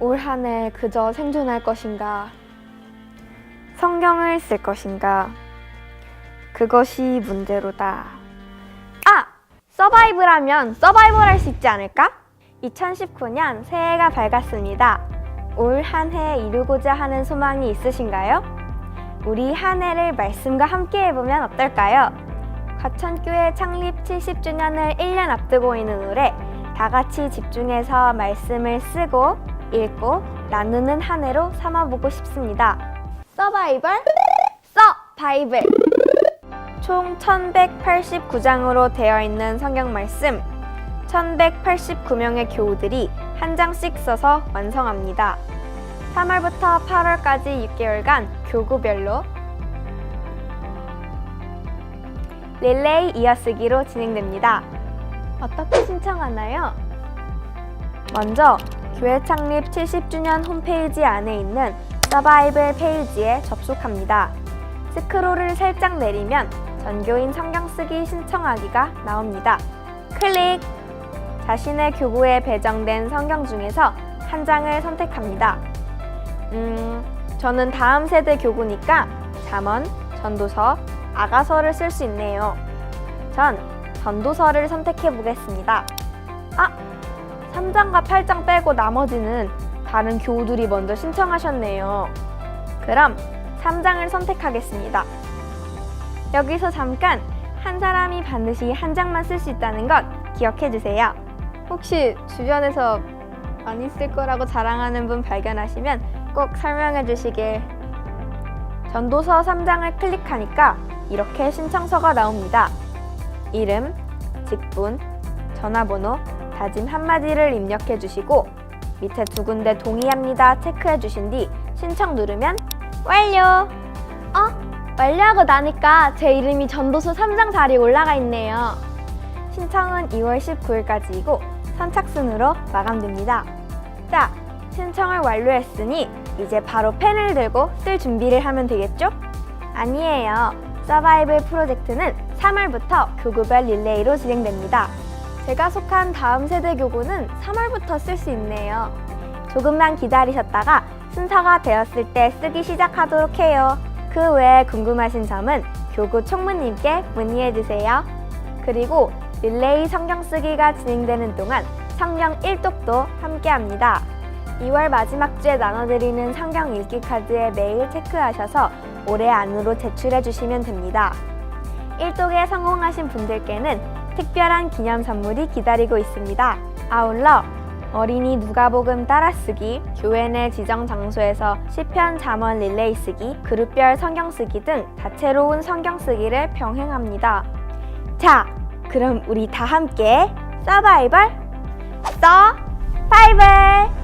올 한 해 그저 생존할 것인가? 성경을 쓸 것인가? 그것이 문제로다. 아! 서바이벌하면 서바이벌 할 수 있지 않을까? 2019년 새해가 밝았습니다. 올 한 해 이루고자 하는 소망이 있으신가요? 우리 한 해를 말씀과 함께 해보면 어떨까요? 과천교회 창립 70주년을 1년 앞두고 있는 올해 다 같이 집중해서 말씀을 쓰고 읽고 나누는 한 해로 삼아보고 싶습니다. 서바이벌? 서바이벌! 총 1189장으로 되어 있는 성경 말씀 1189명의 교우들이 한 장씩 써서 완성합니다. 3월부터 8월까지 6개월간 교구별로 릴레이 이어쓰기로 진행됩니다. 어떻게 신청하나요? 먼저 교회 창립 70주년 홈페이지 안에 있는 서바이벌 페이지에 접속합니다. 스크롤을 살짝 내리면 전교인 성경 쓰기 신청하기가 나옵니다. 클릭! 자신의 교구에 배정된 성경 중에서 한 장을 선택합니다. 음, 저는 다음 세대 교구니까 잠언, 전도서, 아가서를 쓸 수 있네요. 전 전도서를 선택해 보겠습니다. 아, 3장과 8장 빼고 나머지는 다른 교우들이 먼저 신청하셨네요. 그럼 3장을 선택하겠습니다. 여기서 잠깐 한 사람이 반드시 한 장만 쓸 수 있다는 것 기억해 주세요. 혹시 주변에서 많이 쓸 거라고 자랑하는 분 발견하시면 꼭 설명해 주시길. 전도서 3장을 클릭하니까 이렇게 신청서가 나옵니다. 이름, 직분, 전화번호, 다짐 한마디를 입력해 주시고 밑에 두 군데 동의합니다 체크해 주신 뒤 신청 누르면 완료! 어? 완료하고 나니까 제 이름이 전도서 3장 자리에 올라가 있네요. 신청은 2월 19일까지이고 선착순으로 마감됩니다. 자, 신청을 완료했으니 이제 바로 펜을 들고 쓸 준비를 하면 되겠죠? 아니에요. 서바이벌 프로젝트는 3월부터 교구별 릴레이로 진행됩니다. 제가 속한 다음 세대 교구는 3월부터 쓸 수 있네요. 조금만 기다리셨다가 순서가 되었을 때 쓰기 시작하도록 해요. 그 외에 궁금하신 점은 교구 총무님께 문의해 주세요. 그리고 릴레이 성경 쓰기가 진행되는 동안 성경 1독도 함께 합니다. 2월 마지막 주에 나눠드리는 성경 읽기 카드에 매일 체크하셔서 올해 안으로 제출해 주시면 됩니다. 1독에 성공하신 분들께는 특별한 기념 선물이 기다리고 있습니다. 아울러 어린이 누가복음 따라쓰기, 교회 내 지정 장소에서 시편 잠언 릴레이 쓰기, 그룹별 성경 쓰기 등 다채로운 성경 쓰기를 병행합니다. 자, 그럼 우리 다 함께 서바이벌 서바이벌